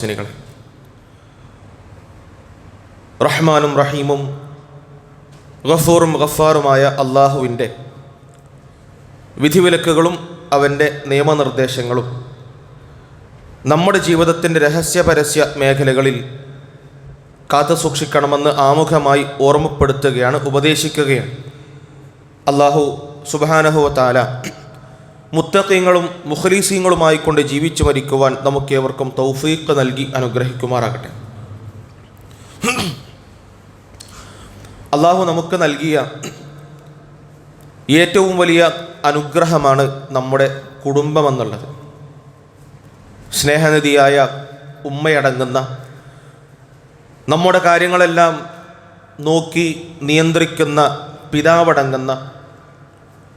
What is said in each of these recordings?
ജനികളെ റഹ്മാനും റഹീമും ഗഫൂറും ഗഫാറുമായ അള്ളാഹുവിന്റെ വിധിവിലക്കുകളും അവന്റെ നിയമനിർദ്ദേശങ്ങളും നമ്മുടെ ജീവിതത്തിന്റെ രഹസ്യപരസ്യ മേഖലകളിൽ കാത്തു സൂക്ഷിക്കണമെന്ന് ആമുഖമായി ഓർമ്മപ്പെടുത്തുകയാണ് ഉപദേശിക്കുകയാണ്. അള്ളാഹു സുബാനഹുവ താല മുത്തക്കീങ്ങളും മുഖലീസീങ്ങളുമായി കൊണ്ട് ജീവിച്ചു മരിക്കുവാൻ നമുക്കേവർക്കും തൗഫീഖ് നൽകി അനുഗ്രഹിക്കുമാറാകട്ടെ. അള്ളാഹു നമുക്ക് നൽകിയ ഏറ്റവും വലിയ അനുഗ്രഹമാണ് നമ്മുടെ കുടുംബമെന്നുള്ളത്. സ്നേഹനിധിയായ ഉമ്മയടങ്ങുന്ന നമ്മുടെ കാര്യങ്ങളെല്ലാം നോക്കി നിയന്ത്രിക്കുന്ന പിതാവടങ്ങുന്ന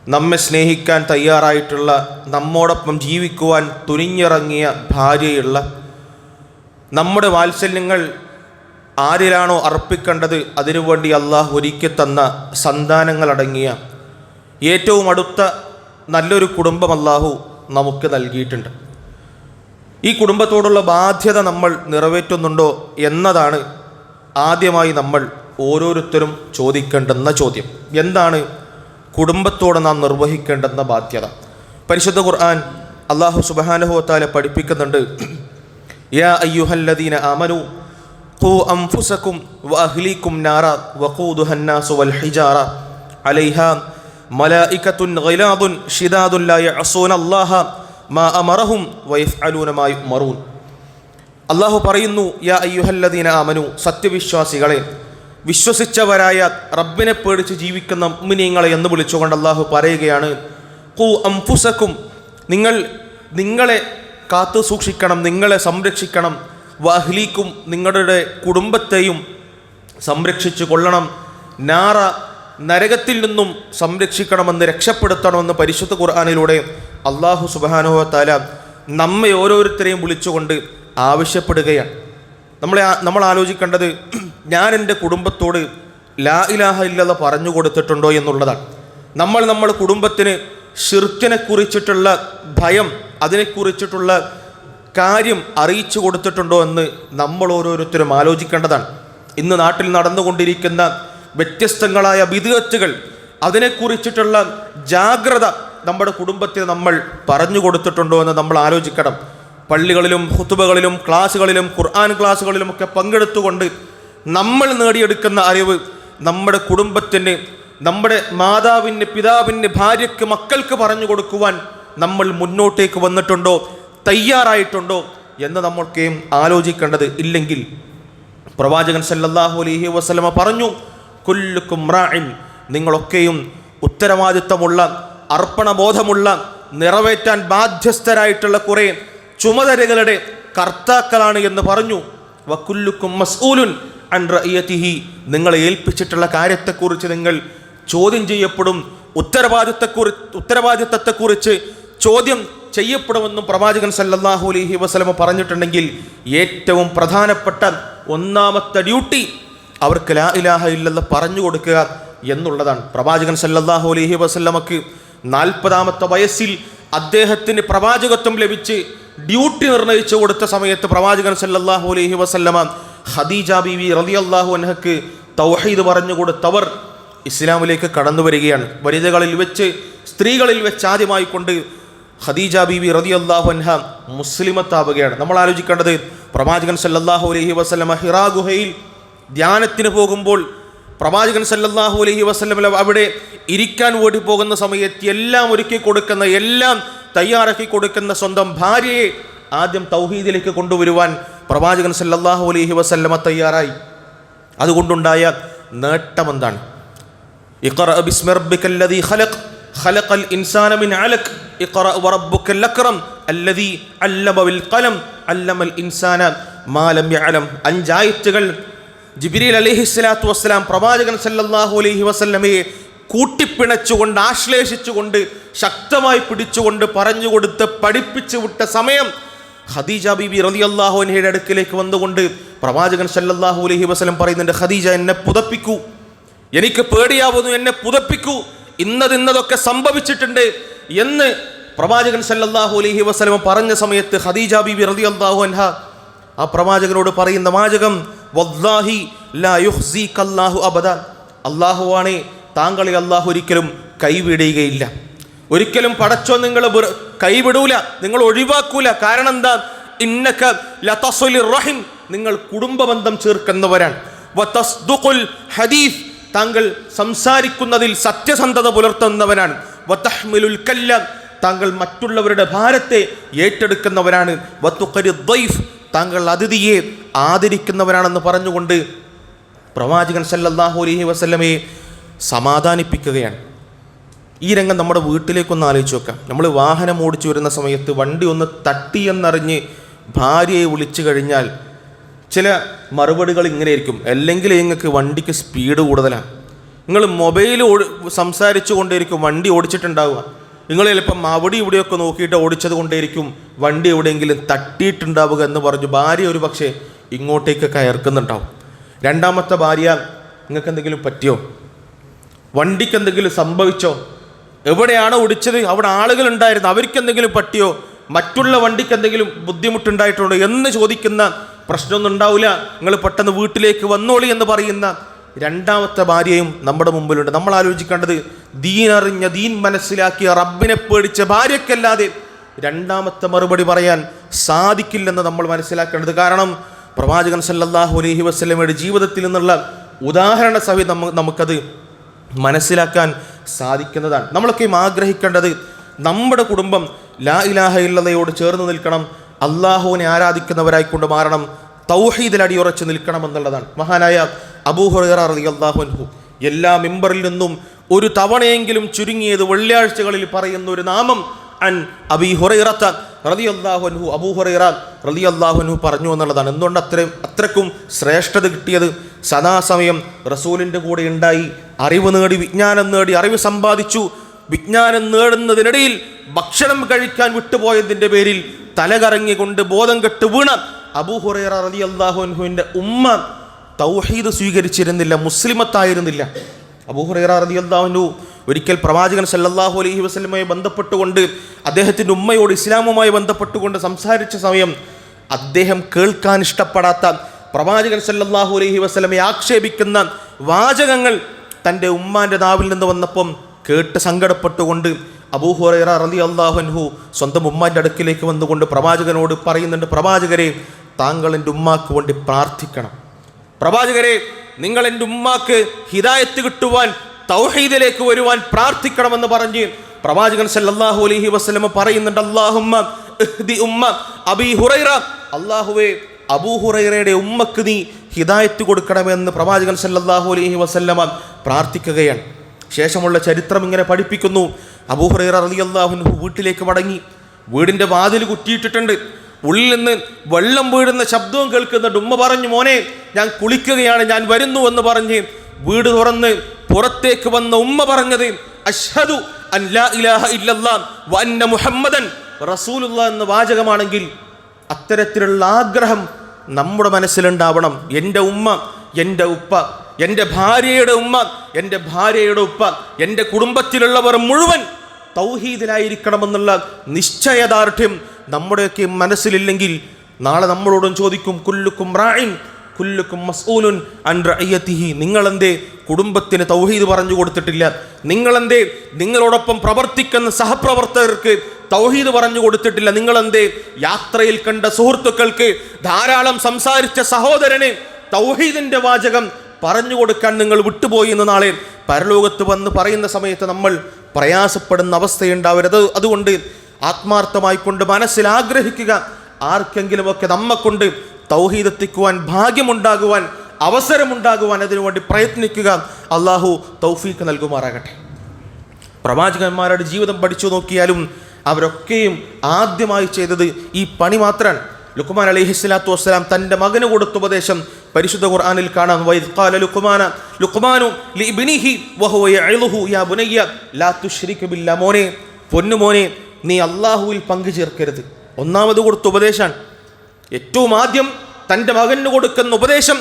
നമ്മെ സ്നേഹിക്കാൻ തയ്യാറായിട്ടുള്ള നമ്മോടൊപ്പം ജീവിക്കുവാൻ തുനിഞ്ഞിറങ്ങിയ ഭാര്യയുള്ള നമ്മുടെ വാത്സല്യങ്ങൾ ആരിലാണോ അർപ്പിക്കേണ്ടത് അതിനുവേണ്ടി അള്ളാഹ് ഒരുക്കി തന്ന സന്താനങ്ങളടങ്ങിയ ഏറ്റവും അടുത്ത നല്ലൊരു കുടുംബം അള്ളാഹു നമുക്ക് നൽകിയിട്ടുണ്ട്. ഈ കുടുംബത്തോടുള്ള ബാധ്യത നമ്മൾ നിറവേറ്റുന്നുണ്ടോ എന്നതാണ് ആദ്യമായി നമ്മൾ ഓരോരുത്തരും ചോദിക്കേണ്ടുന്ന ചോദ്യം. എന്താണ് കുടുംബത്തോട് നാം നിർവഹിക്കേണ്ടെന്ന ബാധ്യത. പരിശുദ്ധ ഖുർആൻ അള്ളാഹു സുബാനുഹോത്താലെ പഠിപ്പിക്കുന്നുണ്ട്. യാ അയ്യുഹല്ലദീന ആമനു ഖൂ അംഫുസക്കും വഅഹ്ലീക്കും നാറ വഖൂദുഹന്നാസു വൽ ഹിജാറ. അലൈഹ മലായികത്തുൻ ഗിലാദുൻ ഷിദാദുൻ ലാ യഅസൂന അല്ലാഹ മാ അമറഹും വയഫ്അലൂന മാ യുമറൂൻ അള്ളാഹു പറയുന്നു യാ അയ്യുഹല്ലദീന ആമനു സത്യവിശ്വാസികളെ വിശ്വസിച്ചവരായ റബ്ബിനെ പേടിച്ച് ജീവിക്കുന്ന ഉമ്മിനീങ്ങളെ എന്ന് വിളിച്ചുകൊണ്ട് അള്ളാഹു പറയുകയാണ് കു അംഫുസക്കും നിങ്ങൾ നിങ്ങളെ കാത്തു സൂക്ഷിക്കണം നിങ്ങളെ സംരക്ഷിക്കണം. വഹ്ലീക്കും നിങ്ങളുടെ കുടുംബത്തെയും സംരക്ഷിച്ചു കൊള്ളണം. നാറ നരകത്തിൽ നിന്നും സംരക്ഷിക്കണമെന്ന് രക്ഷപ്പെടുത്തണമെന്ന് പരിശുദ്ധ ഖുർആാനിലൂടെ അള്ളാഹു സുബാനുഹ താല നമ്മെ ഓരോരുത്തരെയും വിളിച്ചുകൊണ്ട് ആവശ്യപ്പെടുകയാണ്. നമ്മളെ നമ്മൾ ആലോചിക്കേണ്ടത് ഞാൻ എന്റെ കുടുംബത്തോട് ലാ ഇലാഹ ഇല്ലത പറഞ്ഞു കൊടുത്തിട്ടുണ്ടോ എന്നുള്ളതാണ്. നമ്മൾ നമ്മുടെ കുടുംബത്തിന് ഷിർക്കിനെ കുറിച്ചിട്ടുള്ള ഭയം അതിനെക്കുറിച്ചിട്ടുള്ള കാര്യം അറിയിച്ചു കൊടുത്തിട്ടുണ്ടോ എന്ന് നമ്മൾ ഓരോരുത്തരും ആലോചിക്കേണ്ടതാണ്. ഇന്ന് നാട്ടിൽ നടന്നുകൊണ്ടിരിക്കുന്ന വ്യത്യസ്തങ്ങളായ വിധേയത്തുകൾ അതിനെക്കുറിച്ചിട്ടുള്ള ജാഗ്രത നമ്മുടെ കുടുംബത്തിന് നമ്മൾ പറഞ്ഞു കൊടുത്തിട്ടുണ്ടോ എന്ന് നമ്മൾ ആലോചിക്കണം. പള്ളികളിലും ഹുത്തുബകളിലും ക്ലാസ്സുകളിലും ഖുർആൻ ക്ലാസ്സുകളിലും ഒക്കെ പങ്കെടുത്തുകൊണ്ട് നമ്മൾ നേടിയെടുക്കുന്ന അറിവ് നമ്മുടെ കുടുംബത്തിന് നമ്മുടെ മാതാവിന് പിതാവിന് ഭാര്യയ്ക്ക് മക്കൾക്ക് പറഞ്ഞു കൊടുക്കുവാൻ നമ്മൾ മുന്നോട്ടേക്ക് വന്നിട്ടുണ്ടോ തയ്യാറായിട്ടുണ്ടോ എന്ന് നമ്മൾക്കേം ആലോചിക്കേണ്ടത് ഇല്ലെങ്കിൽ പ്രവാചകൻ സല്ലല്ലാഹു അലൈഹി വസല്ലമ പറഞ്ഞു കുല്ലുക്കും റാഇൻ. നിങ്ങളൊക്കെയും ഉത്തരവാദിത്തമുള്ള അർപ്പണബോധമുള്ള നിറവേറ്റാൻ ബാധ്യസ്ഥരായിട്ടുള്ള കുറേ ചുമതലകളുടെ കർത്താക്കളാണ് എന്ന് പറഞ്ഞു. വക്കുല്ലുക്കും മസ്ഊലുൻ അൻ റഇയതിഹി നിങ്ങളെ ഏൽപ്പിച്ചിട്ടുള്ള കാര്യത്തെക്കുറിച്ച് നിങ്ങൾ ചോദ്യം ചെയ്യപ്പെടും. ഉത്തരവാദിത്തക്കുറി ഉത്തരവാദിത്തത്തെക്കുറിച്ച് ചോദ്യം ചെയ്യപ്പെടുമെന്നും പ്രവാചകൻ സല്ലല്ലാഹു അലൈഹി വസ്ലമ പറഞ്ഞിട്ടുണ്ടെങ്കിൽ ഏറ്റവും പ്രധാനപ്പെട്ട ഒന്നാമത്തെ ഡ്യൂട്ടി അവർക്ക് ലാ ഇലാഹ ഇല്ലെന്ന് പറഞ്ഞു കൊടുക്കുക എന്നുള്ളതാണ്. പ്രവാചകൻ സല്ലല്ലാഹു അലൈഹി വസല്ലമക്ക് നാൽപ്പതാമത്തെ വയസ്സിൽ അദ്ദേഹത്തിന് പ്രവാചകത്വം ലഭിച്ച് ഡ്യൂട്ടി നിർണയിച്ചു കൊടുത്ത സമയത്ത് പ്രവാചകൻ സല്ലല്ലാഹു അലൈഹി വസല്ലമ ഖദീജ ബീവി റളിയല്ലാഹു അൻഹക്ക് തൗഹീദ് പറഞ്ഞു കൊടുത്തവർ ഇസ്ലാമിലേക്ക് കടന്നു വരികയാണ്. വനിതകളിൽ വെച്ച് സ്ത്രീകളിൽ വെച്ച് ആദ്യമായി കൊണ്ട് ഖദീജ റതി അള്ളാഹു അൻഹ മുസ്ലിമത്താവുകയാണ്. നമ്മൾ ആലോചിക്കേണ്ടത് പ്രവാചകൻ സല്ലല്ലാഹു അലൈഹി വസ്ലമ ഹിറാ ഗുഹയിൽ ധ്യാനത്തിന് പോകുമ്പോൾ പ്രവാചകൻ സല്ലല്ലാഹു അലൈഹി വസ്ലമ അവിടെ ഇരിക്കാൻ ഓടി പോകുന്ന സമയത്ത് എല്ലാം ഒരുക്കി കൊടുക്കുന്ന എല്ലാം തയ്യാറാക്കി കൊടുക്കുന്ന സ്വന്തം ഭാര്യയെ ആദ്യം തൗഹീദിലേക്ക് കൊണ്ടുവരുവാൻ പ്രവാചകൻ സല്ലാഹു അലൈഹി വസല്ലമ തയ്യാറായി. അതുകൊണ്ടുണ്ടായ നേട്ടം എന്താണ്? അഞ്ചായത്തുകൾ ജിബിരിൽ അലഹിസ്ലാത്തു വസ്സലാം പ്രവാചകൻ സല്ലാഹു അലൈഹി വസല്ലമയെ കൂട്ടിപ്പിണച്ചുകൊണ്ട് ആശ്ലേഷിച്ചുകൊണ്ട് ശക്തമായി പിടിച്ചുകൊണ്ട് പറഞ്ഞു പറഞ്ഞുകൊടുത്ത് പഠിപ്പിച്ചു വിട്ട സമയം ഖദീജ ബിബി റളിയല്ലാഹു അൻഹയുടെ അടുക്കിലേക്ക് വന്നുകൊണ്ട് പ്രവാചകൻ സല്ലല്ലാഹു അലൈഹി വസ്ലം പറയുന്നുണ്ട് ഖദീജ എന്നെ പുതപ്പിക്കൂ. എനിക്ക് പേടിയാവുന്നു എന്നെ പുതപ്പിക്കൂ. ഇന്നതിന്നതൊക്കെ സംഭവിച്ചിട്ടുണ്ട്. എന്ന് പ്രവാചകൻ സല്ലല്ലാഹു അലൈഹി വസ്ലം പറഞ്ഞ സമയത്ത് ഖദീജ റതി അള്ളാഹു അൻഹ ആ പ്രവാചകനോട് പറയുന്ന വാചകം വല്ലാഹി ലാ അബദ താങ്കളെ അള്ളാഹു ഒരിക്കലും കൈവിടുകയില്ല. ഒരിക്കലും പടച്ചോ നിങ്ങൾ കൈവിടൂല നിങ്ങൾ ഒഴിവാക്കൂല. കാരണം എന്താ? ഇന്നക ലതസ്ലിർ റഹിം. നിങ്ങൾ കുടുംബബന്ധം ചേർക്കുന്നവരാണ്. വതസ്ദുഖുൽ ഹദീഫ് താങ്കൾ സംസാരിക്കുന്നതിൽ സത്യസന്ധത പുലർത്തുന്നവനാണ് വതഹ്മിലുൽ കല്ല. താങ്കൾ മറ്റുള്ളവരുടെ ഭാരത്തെ ഏറ്റെടുക്കുന്നവരാണ്. താങ്കൾ അതിഥിയെ ആദരിക്കുന്നവരാണെന്ന് പറഞ്ഞുകൊണ്ട് പ്രവാചകൻ സല്ലല്ലാഹു അലൈഹി വസല്ലമയെ സമാധാനിപ്പിക്കുകയാണ്. ഈ രംഗം നമ്മുടെ വീട്ടിലേക്കൊന്ന് ആലോചിച്ച് നോക്കാം. നമ്മൾ വാഹനം ഓടിച്ചു വരുന്ന സമയത്ത് വണ്ടി ഒന്ന് തട്ടി എന്നറിഞ്ഞ് ഭാര്യയെ വിളിച്ചു കഴിഞ്ഞാൽ ചില മറുപടികൾ ഇങ്ങനെ ആയിരിക്കും അല്ലെങ്കിൽ നിങ്ങൾക്ക് വണ്ടിക്ക് സ്പീഡ് കൂടുതലാണ്. നിങ്ങൾ മൊബൈൽ ഓടി സംസാരിച്ചു കൊണ്ടേയിരിക്കും വണ്ടി ഓടിച്ചിട്ടുണ്ടാവുക. നിങ്ങൾ ചിലപ്പം അവിടെ ഇവിടെയൊക്കെ നോക്കിയിട്ട് ഓടിച്ചത് കൊണ്ടേയിരിക്കും വണ്ടി എവിടെയെങ്കിലും തട്ടിയിട്ടുണ്ടാവുക എന്ന് പറഞ്ഞു ഭാര്യ ഒരു പക്ഷേ ഇങ്ങോട്ടേക്കൊക്കെ ഇറക്കുന്നുണ്ടാവും രണ്ടാമത്തെ ഭാര്യ നിങ്ങൾക്ക് എന്തെങ്കിലും പറ്റിയോ? വണ്ടിക്ക് എന്തെങ്കിലും സംഭവിച്ചോ? എവിടെയാണോ ഒടിച്ചത് അവിടെ ആളുകൾ ഉണ്ടായിരുന്നു അവർക്ക് എന്തെങ്കിലും പറ്റിയോ? മറ്റുള്ള വണ്ടിക്ക് എന്തെങ്കിലും ബുദ്ധിമുട്ടുണ്ടായിട്ടുണ്ടോ എന്ന് ചോദിക്കുന്ന പ്രശ്നമൊന്നും ഉണ്ടാവില്ല. നിങ്ങൾ പെട്ടെന്ന് വീട്ടിലേക്ക് വന്നോളി എന്ന് പറയുന്ന രണ്ടാമത്തെ ഭാര്യയും നമ്മുടെ മുമ്പിലുണ്ട്. നമ്മൾ ആലോചിക്കേണ്ടത് ദീൻ അറിഞ്ഞ ദീൻ മനസ്സിലാക്കിയ റബ്ബിനെ പേടിച്ച ഭാര്യക്കല്ലാതെ രണ്ടാമത്തെ മറുപടി പറയാൻ സാധിക്കില്ലെന്ന് നമ്മൾ മനസ്സിലാക്കേണ്ടത് കാരണം പ്രവാചകൻ സല്ലാഹു അലഹി വസ്ലമയുടെ ജീവിതത്തിൽ നിന്നുള്ള ഉദാഹരണ സഹിതം നമുക്കത് മനസ്സിലാക്കാൻ സാധിക്കുന്നതാണ്. നമ്മളൊക്കെയും ആഗ്രഹിക്കേണ്ടത് നമ്മുടെ കുടുംബം ലാ ഇലാഹ ഇല്ലതയോട് ചേർന്ന് നിൽക്കണം. അള്ളാഹുവിനെ ആരാധിക്കുന്നവരായിക്കൊണ്ട് മാറണം. തൗഹീദിൽ അടിയുറച്ച് നിൽക്കണം എന്നുള്ളതാണ്. മഹാനായ അബൂഹുറ അള്ളാഹുൻഹു എല്ലാ മെമ്പറിൽ നിന്നും ഒരു തവണയെങ്കിലും ചുരുങ്ങിയത് വെള്ളിയാഴ്ചകളിൽ പറയുന്ന ഒരു നാമം അൻ അബി ഹുറൈറത്ത റളിയല്ലാഹു അബൂഹുറൈറ റതി റളിയല്ലാഹു പറഞ്ഞു എന്നുള്ളതാണ്. എന്തുകൊണ്ട് അത്രയും അത്രക്കും ശ്രേഷ്ഠത കിട്ടിയത്? സദാസമയം റസൂലിന്റെ കൂടെ ഉണ്ടായി. അറിവ് നേടി വിജ്ഞാനം നേടി അറിവ് സമ്പാദിച്ചു. വിജ്ഞാനം നേടുന്നതിനിടയിൽ ഭക്ഷണം കഴിക്കാൻ വിട്ടുപോയതിന്റെ പേരിൽ തലകറങ്ങിക്കൊണ്ട് ബോധം കെട്ട് വീണ അബൂ റലി അള്ളാഹുഹുവിന്റെ ഉമ്മ തൗഹീദ് സ്വീകരിച്ചിരുന്നില്ല മുസ്ലിമത്തായിരുന്നില്ല. അബൂഹുറൈറ അള്ളാഹുനു ഒരിക്കൽ പ്രവാചകൻ സല്ലാഹു അലൈഹി വസല്ലമയെ ബന്ധപ്പെട്ടുകൊണ്ട് അദ്ദേഹത്തിന്റെ ഉമ്മയോട് ഇസ്ലാമുമായി ബന്ധപ്പെട്ടുകൊണ്ട് സംസാരിച്ച സമയം അദ്ദേഹം കേൾക്കാൻ ഇഷ്ടപ്പെടാത്ത പ്രവാചകൻ സല്ലാഹു അലൈഹി വസ്ലമെ ആക്ഷേപിക്കുന്ന വാചകങ്ങൾ തന്റെ ഉമ്മാന്റെ നാവിൽ നിന്ന് വന്നപ്പം കേട്ട് സങ്കടപ്പെട്ടുകൊണ്ട് അബൂഹുറൈറ റലി അള്ളാഹുൻഹു സ്വന്തം ഉമ്മാന്റെ അടുക്കിലേക്ക് വന്നുകൊണ്ട് പ്രവാചകനോട് പറയുന്നുണ്ട് പ്രവാചകരെ താങ്കൾ എന്റെ ഉമ്മാക്ക് വേണ്ടി പ്രാർത്ഥിക്കണം. പ്രവാചകരെ നിങ്ങൾ എന്റെ ഉമ്മാക്ക് ഹിദായത്ത് കിട്ടുവാൻ തൗഹീദിലേക്ക് വരുവാൻ പ്രാർത്ഥിക്കണമെന്ന് പറഞ്ഞ് പ്രവാചകൻ സല്ലല്ലാഹു അലൈഹി വസ്ലമ പറയുന്നുണ്ട് അള്ളാഹുമ്മ ഉമ്മ അബി ഹുറൈറ അല്ലാഹുവേ അബൂ ഹുറൈറയുടെ ഉമ്മക്ക് നീ ഹിദായത്ത് കൊടുക്കണമെന്ന് പ്രവാചകൻ സല്ലാഹു അലൈഹി വസല്ലമ പ്രാർത്ഥിക്കുകയാണ്. ശേഷമുള്ള ചരിത്രം ഇങ്ങനെ പഠിപ്പിക്കുന്നു. അബൂ ഹുറൈറ റളിയല്ലാഹു വീട്ടിലേക്ക് മടങ്ങി. വീടിന്റെ വാതിൽ കുറ്റിയിട്ടിട്ടുണ്ട്. ഉള്ളിൽ നിന്ന് വെള്ളം വീഴുന്ന ശബ്ദവും കേൾക്കുന്ന ഉമ്മ പറഞ്ഞു മോനെ ഞാൻ കുളിക്കുകയാണ് ഞാൻ വരുന്നു എന്ന് പറഞ്ഞ് വീട് തുറന്ന് പുറത്തേക്ക് വന്ന ഉമ്മ പറഞ്ഞത് അഷ്ഹദു അൻ ലാ ഇലാഹ ഇല്ലല്ലാ വ മുഹമ്മദൻ റസൂലുള്ള എന്ന വാചകമാണെങ്കിൽ അത്തരത്തിലുള്ള ആഗ്രഹം നമ്മുടെ മനസ്സിലുണ്ടാവണം. എന്റെ ഉമ്മ എന്റെ ഉപ്പ എന്റെ ഭാര്യയുടെ ഉമ്മ എന്റെ ഭാര്യയുടെ ഉപ്പ എന്റെ കുടുംബത്തിലുള്ളവർ മുഴുവൻ തൗഹീദിലായിരിക്കണമെന്നുള്ള നിശ്ചയദാർഢ്യം നമ്മുടെയൊക്കെ മനസ്സിലില്ലെങ്കിൽ നാളെ നമ്മളോടും ചോദിക്കും കുല്ലുക്കും റായിൻ കുല്ലുക്കും മസ്ഊലുൻ അൻ റഅയ്യത്തിഹി. നിങ്ങളെന്തേ കുടുംബത്തിന് തൗഹീദ് പറഞ്ഞു കൊടുത്തിട്ടില്ല? നിങ്ങളെന്തേ നിങ്ങളോടൊപ്പം പ്രവർത്തിക്കുന്ന സഹപ്രവർത്തകർക്ക് തൗഹീദ് പറഞ്ഞു കൊടുത്തിട്ടില്ല. നിങ്ങൾ എന്തേ യാത്രയിൽ കണ്ട സുഹൃത്തുക്കൾക്ക് ധാരാളം സംസാരിച്ച സഹോദരന് തൗഹീദിന്റെ വാചകം പറഞ്ഞു കൊടുക്കാൻ നിങ്ങൾ വിട്ടുപോയി എന്ന് നാളെ പരലോകത്ത് വന്ന് പറയുന്ന സമയത്ത് നമ്മൾ പ്രയാസപ്പെടുന്ന അവസ്ഥയുണ്ടാവരുത്. അതുകൊണ്ട് ആത്മാർത്ഥമായി കൊണ്ട് മനസ്സിൽ ആഗ്രഹിക്കുക. ആർക്കെങ്കിലുമൊക്കെ നമ്മക്കൊണ്ട് തൗഹീദ് എത്തിക്കുവാൻ ഭാഗ്യമുണ്ടാകുവാൻ അവസരമുണ്ടാകുവാൻ അതിനുവേണ്ടി പ്രയത്നിക്കുക. അള്ളാഹു തൗഫീക്ക് നൽകുമാറാകട്ടെ. പ്രവാചകന്മാരുടെ ജീവിതം പഠിച്ചു നോക്കിയാലും അവരൊക്കെയും ആദ്യമായി ചെയ്തത് ഈ പണി മാത്രമാണ്. ലുഖ്മാൻ അലൈഹി സ്വലാത്തു വസ്സലാം തന്റെ മകന് കൊടുത്ത ഉപദേശം പരിശുദ്ധ ഖുർആനിൽ കാണാം. വൈദ് ഖാല ലുക്മാന ലുക്മാനു ലിബ്നിഹി വഹുവ യഅലുഹു യാ മോനെ പൊന്നു മോനെ നീ അള്ളാഹുവിൽ പങ്കു ചേർക്കരുത്. ഒന്നാമത് കൊടുത്ത ഉപദേശമാണ്. ഏറ്റവും ആദ്യം തന്റെ മകന് കൊടുക്കുന്ന ഉപദേശം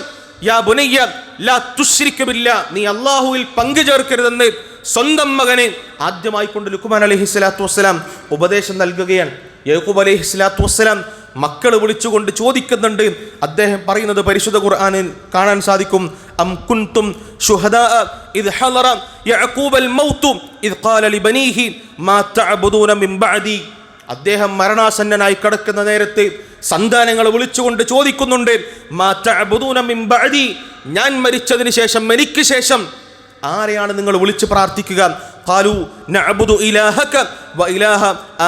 നീ അള്ളാഹുവിൽ പങ്കു ചേർക്കരുതെന്ന് സ്വന്തം മകനെ ആദ്യമായി കൊണ്ട് ലുക്കുമാൻ അലഹി സ്വലാത്തു വസ്സലാം ഉപദേശം നൽകുകയാണ്. യഹൂബ് അലഹി സ്വലാത്തു വസ്സലാം മക്കൾ വിളിച്ചുകൊണ്ട് ചോദിക്കുന്നുണ്ട്. അദ്ദേഹം പറയുന്നത് പരിശുദ്ധ ഖുർആാനിൽ കാണാൻ സാധിക്കും. അം കുൻതും ഷുഹദാ ഇദ് ഹളറ യഅഖൂബൽ അദ്ദേഹം മരണാസന്നനായി കിടക്കുന്ന നേരത്ത് സന്താനങ്ങൾ വിളിച്ചുകൊണ്ട് ചോദിക്കുന്നുണ്ട് മാ തഅബുദൂന മിൻ ബഅദി ഞാൻ മരിച്ചതിന് ശേഷം എനിക്ക് ശേഷം ആരെയാണ് നിങ്ങൾ വിളിച്ച് പ്രാർത്ഥിക്കുക قالوا نعبد إلهك وإله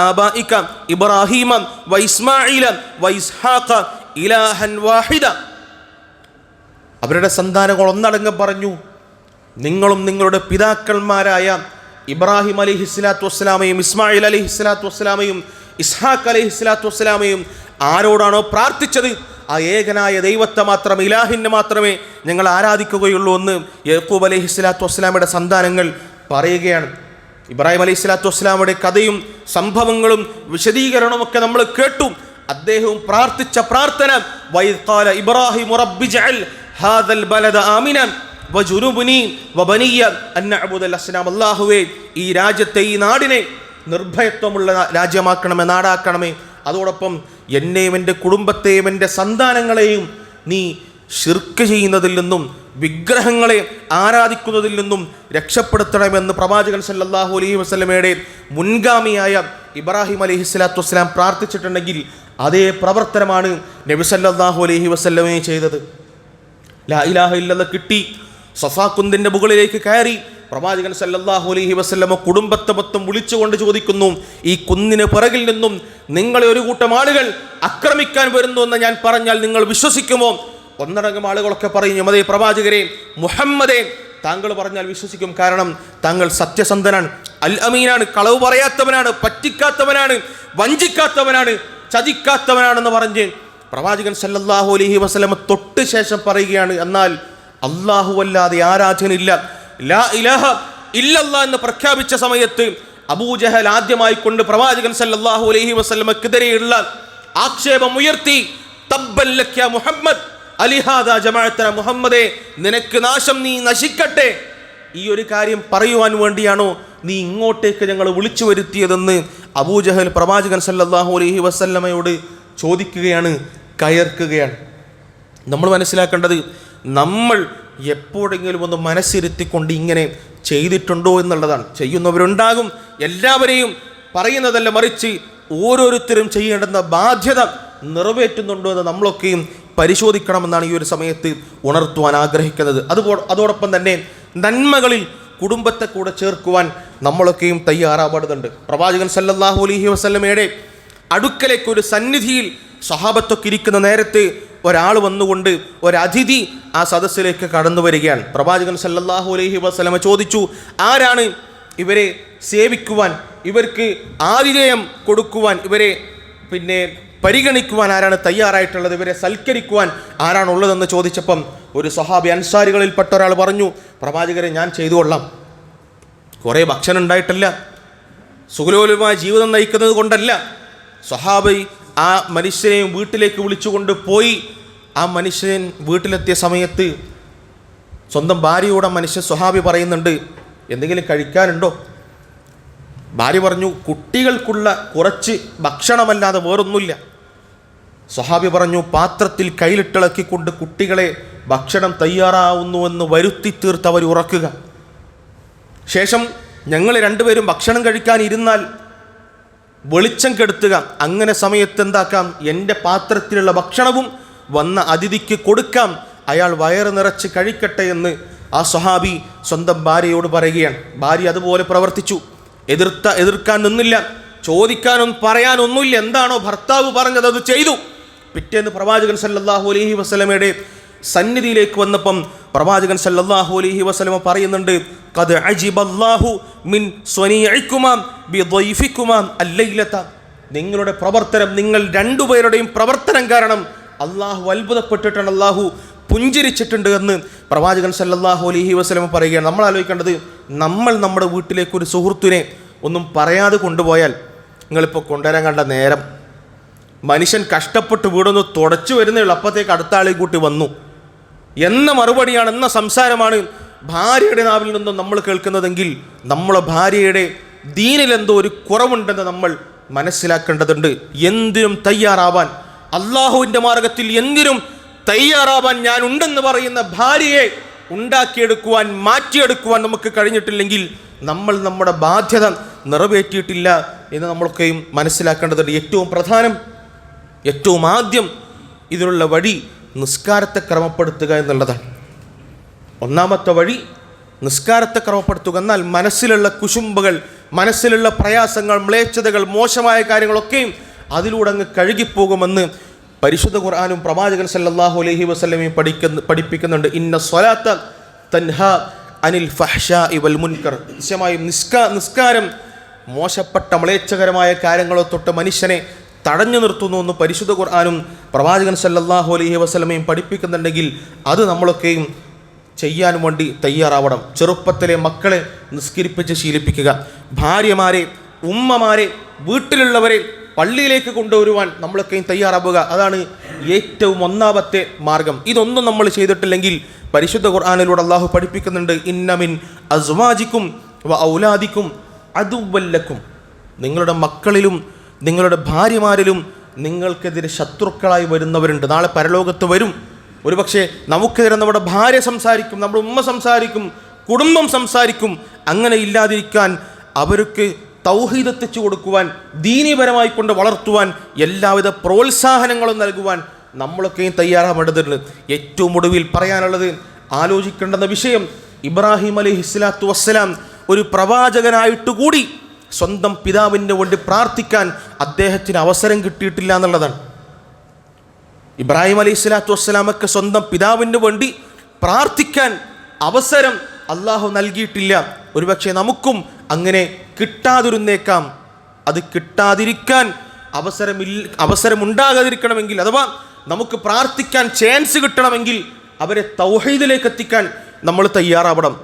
آبائك إبراهيم وإسماعيل وإسحاق إلها واحدا അവരുടെ സന്താനങ്ങൾ ഒന്നടങ്കം പറഞ്ഞു നിങ്ങളും നിങ്ങളുടെ പിതാക്കന്മാരായ ഇബ്രാഹിം അലി ഹിസ്ലാത്തു വസ്സലാമയും ഇസ്മായിൽ അലി ഹിസ്ലാത്തു വസ്സലാമയും ഇസ്ഹാഖ് അലി ഹിസ്ലാത്തു വസ്സലാമയും ആരോടാണോ പ്രാർത്ഥിച്ചത്? ആ ഏകനായ ദൈവത്തെ മാത്രം ഇലാഹിനെ മാത്രമേ ഞങ്ങൾ ആരാധിക്കുകയുള്ളൂ എന്ന് യഹൂബ് അലൈഹി സ്വലാത്തു വസ്സലാമയുടെ സന്താനങ്ങൾ പറയുകയാണ്. ഇബ്രാഹിം അലൈഹി സ്വലാത്തു വസ്സലാമയുടെ കഥയും സംഭവങ്ങളും വിശദീകരണമൊക്കെ നമ്മൾ കേട്ടു. അദ്ദേഹവും പ്രാർത്ഥിച്ച പ്രാർത്ഥന ഇബ്രാഹിം അല്ലാഹുവേ ഈ രാജ്യത്തെ ഈ നാടിനെ നിർഭയത്വമുള്ള രാജ്യമാക്കണമേ നാടാക്കണമേ. അതോടൊപ്പം എന്നെയും എന്റെ കുടുംബത്തെയും എന്റെ സന്താനങ്ങളെയും നീ ഷിർക്ക് ചെയ്യുന്നതിൽ നിന്നും വിഗ്രഹങ്ങളെ ആരാധിക്കുന്നതിൽ നിന്നും രക്ഷപ്പെടുത്തണമെന്ന് പ്രവാചകൻ സല്ലാഹു അലൈഹി വസ്ലമയുടെ മുൻഗാമിയായ ഇബ്രാഹിം അലൈഹി സ്വലാത്തു വസ്സലാം പ്രാർത്ഥിച്ചിട്ടുണ്ടെങ്കിൽ അതേ പ്രവർത്തനമാണ് നബി സല്ലാഹു അലൈഹി വസ്ലമേ ചെയ്തത്. ലാ ഇലാഹ ഇല്ലെന്ന് കിട്ടി. സഫാ കുന്നിന്റെ മുകളിലേക്ക് കയറി. പ്രവാചകൻ സല്ലല്ലാഹു അലൈഹി വസല്ലമ കുടുംബത്തെ മൊത്തം വിളിച്ചുകൊണ്ട് ചോദിക്കുന്നു ഈ കുന്നിന് പിറകിൽ നിന്നും നിങ്ങളെ ഒരു കൂട്ടം ആളുകൾ ആക്രമിക്കാൻ വരുന്നു എന്ന് ഞാൻ പറഞ്ഞാൽ നിങ്ങൾ വിശ്വസിക്കുമോ? ഒന്നടങ്കം ആളുകളൊക്കെ പറയും യമതേ പ്രവാചകരെ മുഹമ്മദേ. താങ്കൾ പറഞ്ഞാൽ വിശ്വസിക്കും. കാരണം താങ്കൾ സത്യസന്ധനാണ് അൽ അമീനാണ് കളവ് പറയാത്തവനാണ് പറ്റിക്കാത്തവനാണ് വഞ്ചിക്കാത്തവനാണ് ചതിക്കാത്തവനാണെന്ന് പറഞ്ഞ് പ്രവാചകൻ സല്ലല്ലാഹു അലൈഹി വസല്ലമ തൊട്ട് ശേഷം പറയുകയാണ് എന്നാൽ അല്ലാഹു അല്ലാതെ ആരാധനില്ല ലാ ഇലാഹ ഇല്ലല്ല എന്ന് പ്രഖ്യാപിച്ച സമയത്ത് അബൂജഹൽ ആദ്യമായി കൊണ്ട് പ്രവാചകൻ സല്ലാഹു അലൈഹി വസ്ലമക്കെതിരെയുള്ള ആക്ഷേപം ഉയർത്തി മുഹമ്മദ് അലിഹാദ ജമാഅത്തന നിനക്ക് നാശം നീ നശിക്കട്ടെ. ഈ ഒരു കാര്യം പറയുവാൻ വേണ്ടിയാണോ നീ ഇങ്ങോട്ടേക്ക് ഞങ്ങൾ വിളിച്ചു വരുത്തിയതെന്ന് അബൂജഹൽ പ്രവാചകൻ സല്ലാഹു അലൈഹി വസല്ലമയോട് ചോദിക്കുകയാണ് കയർക്കുകയാണ്. നമ്മൾ മനസ്സിലാക്കേണ്ടത് നമ്മൾ എപ്പോഴെങ്കിലും ഒന്ന് മനസ്സിരുത്തിക്കൊണ്ട് ഇങ്ങനെ ചെയ്തിട്ടുണ്ടോ എന്നുള്ളതാണ്. ചെയ്യുന്നവരുണ്ടാകും എല്ലാവരെയും പറയുന്നതല്ല മറിച്ച് ഓരോരുത്തരും ചെയ്യേണ്ടുന്ന ബാധ്യത നിറവേറ്റുന്നുണ്ടോ എന്ന് നമ്മളൊക്കെയും പരിശോധിക്കണമെന്നാണ് ഈ ഒരു സമയത്ത് ഉണർത്തുവാൻ ആഗ്രഹിക്കുന്നത്. അതുപോ അതോടൊപ്പം തന്നെ നന്മകളിൽ കുടുംബത്തെ കൂടെ ചേർക്കുവാൻ നമ്മളൊക്കെയും തയ്യാറാവേണ്ടതുണ്ട് പ്രവാചകൻ സല്ലല്ലാഹു അലൈഹി വസല്ലമയുടെ അടുക്കലേക്ക് ഒരു സന്നിധിയിൽ സഹാബത്തൊക്കെ ഇരിക്കുന്ന നേരത്ത് ഒരാൾ വന്നുകൊണ്ട് ഒരതിഥി ആ സദസ്സിലേക്ക് കടന്നു വരികയാണ്. പ്രവാചകൻ സല്ലല്ലാഹു അലൈഹി വസ്ലമ ചോദിച്ചു ആരാണ് ഇവരെ സേവിക്കുവാൻ ഇവർക്ക് ആതിഥേയം കൊടുക്കുവാൻ ഇവരെ പിന്നെ പരിഗണിക്കുവാൻ ആരാണ് തയ്യാറായിട്ടുള്ളത് ഇവരെ സൽക്കരിക്കുവാൻ ആരാണുള്ളതെന്ന് ചോദിച്ചപ്പം ഒരു സഹാബി അൻസാരികളിൽപ്പെട്ട ഒരാൾ പറഞ്ഞു പ്രവാചകരെ ഞാൻ ചെയ്തു കൊള്ളാം. കുറേ ഭക്ഷണം ഉണ്ടായിട്ടല്ല. സുഖലോലമായ ജീവിതം നയിക്കുന്നത് കൊണ്ടല്ല. സഹാബി ആ മനുഷ്യനെയും വീട്ടിലേക്ക് വിളിച്ചുകൊണ്ട് പോയി ആ മനുഷ്യൻ വീട്ടിലെത്തിയ സമയത്ത് സ്വന്തം ഭാര്യയോടെ മനുഷ്യൻ സ്വഹാബി പറയുന്നുണ്ട് എന്തെങ്കിലും കഴിക്കാനുണ്ടോ? ഭാര്യ പറഞ്ഞു കുട്ടികൾക്കുള്ള കുറച്ച് ഭക്ഷണമല്ലാതെ വേറൊന്നുമില്ല. സ്വഹാബി പറഞ്ഞു പാത്രത്തിൽ കയ്യിലിട്ടിളക്കിക്കൊണ്ട് കുട്ടികളെ ഭക്ഷണം തയ്യാറാവുന്നുവെന്ന് വരുത്തി തീർത്തവർ ഉറക്കുക. ശേഷം ഞങ്ങൾ രണ്ടുപേരും ഭക്ഷണം കഴിക്കാൻ ഇരുന്നാൽ വെളിച്ചം കെടുത്തുക. അങ്ങനെ സമയത്ത് എന്താക്കാം? എന്റെ പാത്രത്തിലുള്ള ഭക്ഷണവും വന്ന അതിഥിക്ക് കൊടുക്കാം. അയാൾ വയറ് നിറച്ച് കഴിക്കട്ടെ എന്ന് ആ സ്വഹാബി സ്വന്തം ഭാര്യയോട് പറയുകയാണ്. ഭാര്യ അതുപോലെ പ്രവർത്തിച്ചു. എതിർത്ത എതിർക്കാൻ നിന്നില്ല. ചോദിക്കാനും പറയാനൊന്നുമില്ല. എന്താണോ ഭർത്താവ് പറഞ്ഞത് അത് ചെയ്തു. പിറ്റേന്ന് പ്രവാചകൻ സല്ലാഹു അലഹി വസ്ലമയുടെ സന്നിധിയിലേക്ക് വന്നപ്പം പ്രവാചകൻ സല്ലാഹു അലഹി വസ്ലമ പറയുന്നുണ്ട് ഖദ് അജിബല്ലാഹു മിൻ സ്വനീഇക്കുമാം ബിദൈഫിക്കുമാം അല്ലൈലത. നിങ്ങളുടെ പ്രവർത്തനം നിങ്ങൾ രണ്ടുപേരുടെയും പ്രവർത്തനം കാരണം അള്ളാഹു അത്ഭുതപ്പെട്ടിട്ടാണ് അള്ളാഹു പുഞ്ചിരിച്ചിട്ടുണ്ട് എന്ന് പ്രവാചകൻ സല്ലല്ലാഹു അലൈഹി വസല്ലമ പറയുകയാണ്. നമ്മൾ ആലോചിക്കേണ്ടത് നമ്മൾ നമ്മുടെ വീട്ടിലേക്ക് ഒരു സുഹൃത്തിനെ ഒന്നും പറയാതെ കൊണ്ടുപോയാൽ നിങ്ങളിപ്പോൾ കൊണ്ടുവരാൻ കണ്ട നേരം മനുഷ്യൻ കഷ്ടപ്പെട്ട് വീടൊന്ന് തുടച്ചു വരുന്നേ ഉള്ളൂ അപ്പോഴത്തേക്ക് അടുത്ത ആളെ കൂട്ടി വന്നു. എന്ന മറുപടിയാണ് എന്ന സംസാരമാണ് ഭാര്യയുടെ നാവിൽ നിന്നും നമ്മൾ കേൾക്കുന്നതെങ്കിൽ നമ്മളെ ഭാര്യയുടെ ദീനിൽ എന്തോ ഒരു കുറവുണ്ടെന്ന് നമ്മൾ മനസ്സിലാക്കേണ്ടതുണ്ട്. എന്തിനും തയ്യാറാവാൻ അള്ളാഹുവിന്റെ മാർഗത്തിൽ എന്തിനും തയ്യാറാവാൻ ഞാൻ ഉണ്ടെന്ന് പറയുന്ന ഭാര്യയെ ഉണ്ടാക്കിയെടുക്കുവാൻ മാറ്റിയെടുക്കുവാൻ നമുക്ക് കഴിഞ്ഞിട്ടില്ലെങ്കിൽ നമ്മൾ നമ്മുടെ ബാധ്യത നിറവേറ്റിയിട്ടില്ല എന്ന് നമ്മളൊക്കെയും മനസ്സിലാക്കേണ്ടതുണ്ട്. ഏറ്റവും പ്രധാനം ഏറ്റവും ആദ്യം ഇതിനുള്ള വഴി നിസ്കാരത്തെ ക്രമപ്പെടുത്തുക എന്നുള്ളതാണ്. ഒന്നാമത്തെ വഴി നിസ്കാരത്തെ ക്രമപ്പെടുത്തുക. എന്നാൽ മനസ്സിലുള്ള കുശുമ്പുകൾ മനസ്സിലുള്ള പ്രയാസങ്ങൾ മ്ലേച്ഛതകൾ മോശമായ കാര്യങ്ങളൊക്കെയും അതിലൂടെ അങ്ങ് കഴുകിപ്പോകുമെന്ന് പരിശുദ്ധ ഖുർആാനും പ്രവാചകൻ സല്ലാഹു അലഹി വസ്ലമയും പഠിക്കുന്ന പഠിപ്പിക്കുന്നുണ്ട്. ഇന്ന സ്വലാത്ത തൻഹ അനിൽ ഫഹ്ഷ ഇവൽ മുൻകർ. നിശ്ചയമായും നിസ്കാ നിസ്കാരം മോശപ്പെട്ട മ്ലേച്ഛകരമായ കാര്യങ്ങളെ തൊട്ട് മനുഷ്യനെ തടഞ്ഞു നിർത്തുന്നു എന്ന് പരിശുദ്ധ ഖുർആാനും പ്രവാചകൻ സല്ലാഹു അലഹി വസ്ലമയും പഠിപ്പിക്കുന്നുണ്ടെങ്കിൽ അത് നമ്മളൊക്കെയും ചെയ്യാൻ വേണ്ടി തയ്യാറാവണം. ചെറുപ്പത്തിലെ മക്കളെ നിസ്കരിപ്പിച്ച് ശീലിപ്പിക്കുക. ഭാര്യമാരെ ഉമ്മമാരെ വീട്ടിലുള്ളവരെ പള്ളിയിലേക്ക് കൊണ്ടുവരുവാൻ നമ്മളൊക്കെയും തയ്യാറാവുക. അതാണ് ഏറ്റവും ഒന്നാമത്തെ മാർഗം. ഇതൊന്നും നമ്മൾ ചെയ്തിട്ടില്ലെങ്കിൽ പരിശുദ്ധ ഖുർആാനിലൂടെ അള്ളാഹു പഠിപ്പിക്കുന്നുണ്ട്. ഇന്നമിൻ അസ്വാജിക്കും വ ഔലാദിക്കും അതുവല്ലക്കും നിങ്ങളുടെ മക്കളിലും നിങ്ങളുടെ ഭാര്യമാരിലും നിങ്ങൾക്കെതിരെ ശത്രുക്കളായി വരുന്നവരുണ്ട്. നാളെ പരലോകത്ത് വരും. ഒരുപക്ഷെ നമുക്കെതിരെ നമ്മുടെ ഭാര്യ സംസാരിക്കും നമ്മുടെ ഉമ്മ സംസാരിക്കും കുടുംബം സംസാരിക്കും. അങ്ങനെ ഇല്ലാതിരിക്കാൻ അവർക്ക് തൗഹീദത്തിച്ചു കൊടുക്കുവാൻ ദീനീപരമായി കൊണ്ട് വളർത്തുവാൻ എല്ലാവിധ പ്രോത്സാഹനങ്ങളും നൽകുവാൻ നമ്മളൊക്കെയും തയ്യാറാവേണ്ടതുണ്ട്. ഏറ്റവും ഒടുവിൽ പറയാനുള്ളത് ആലോചിക്കേണ്ടുന്ന വിഷയം ഇബ്രാഹിം അലി ഹിസ്ലാത്തു വസ്സലാം ഒരു പ്രവാചകനായിട്ട് കൂടി സ്വന്തം പിതാവിന്റെ വേണ്ടി പ്രാർത്ഥിക്കാൻ അദ്ദേഹത്തിന് അവസരം കിട്ടിയിട്ടില്ല എന്നുള്ളതാണ്. ഇബ്രാഹിം അലൈഹി സ്വലാത്തു വസ്സലാമൊക്കെ സ്വന്തം പിതാവിന് വേണ്ടി പ്രാർത്ഥിക്കാൻ അവസരം അള്ളാഹു നൽകിയിട്ടില്ല. ഒരുപക്ഷെ നമുക്കും അങ്ങനെ കിട്ടാതിരുന്നേക്കാം. അത് കിട്ടാതിരിക്കാൻ അവസരമില്ല അവസരമുണ്ടാകാതിരിക്കണമെങ്കിൽ അഥവാ നമുക്ക് പ്രാർത്ഥിക്കാൻ ചാൻസ് കിട്ടണമെങ്കിൽ അവരെ തൗഹീദിലേക്ക് എത്തിക്കാൻ നമ്മൾ തയ്യാറാവണം.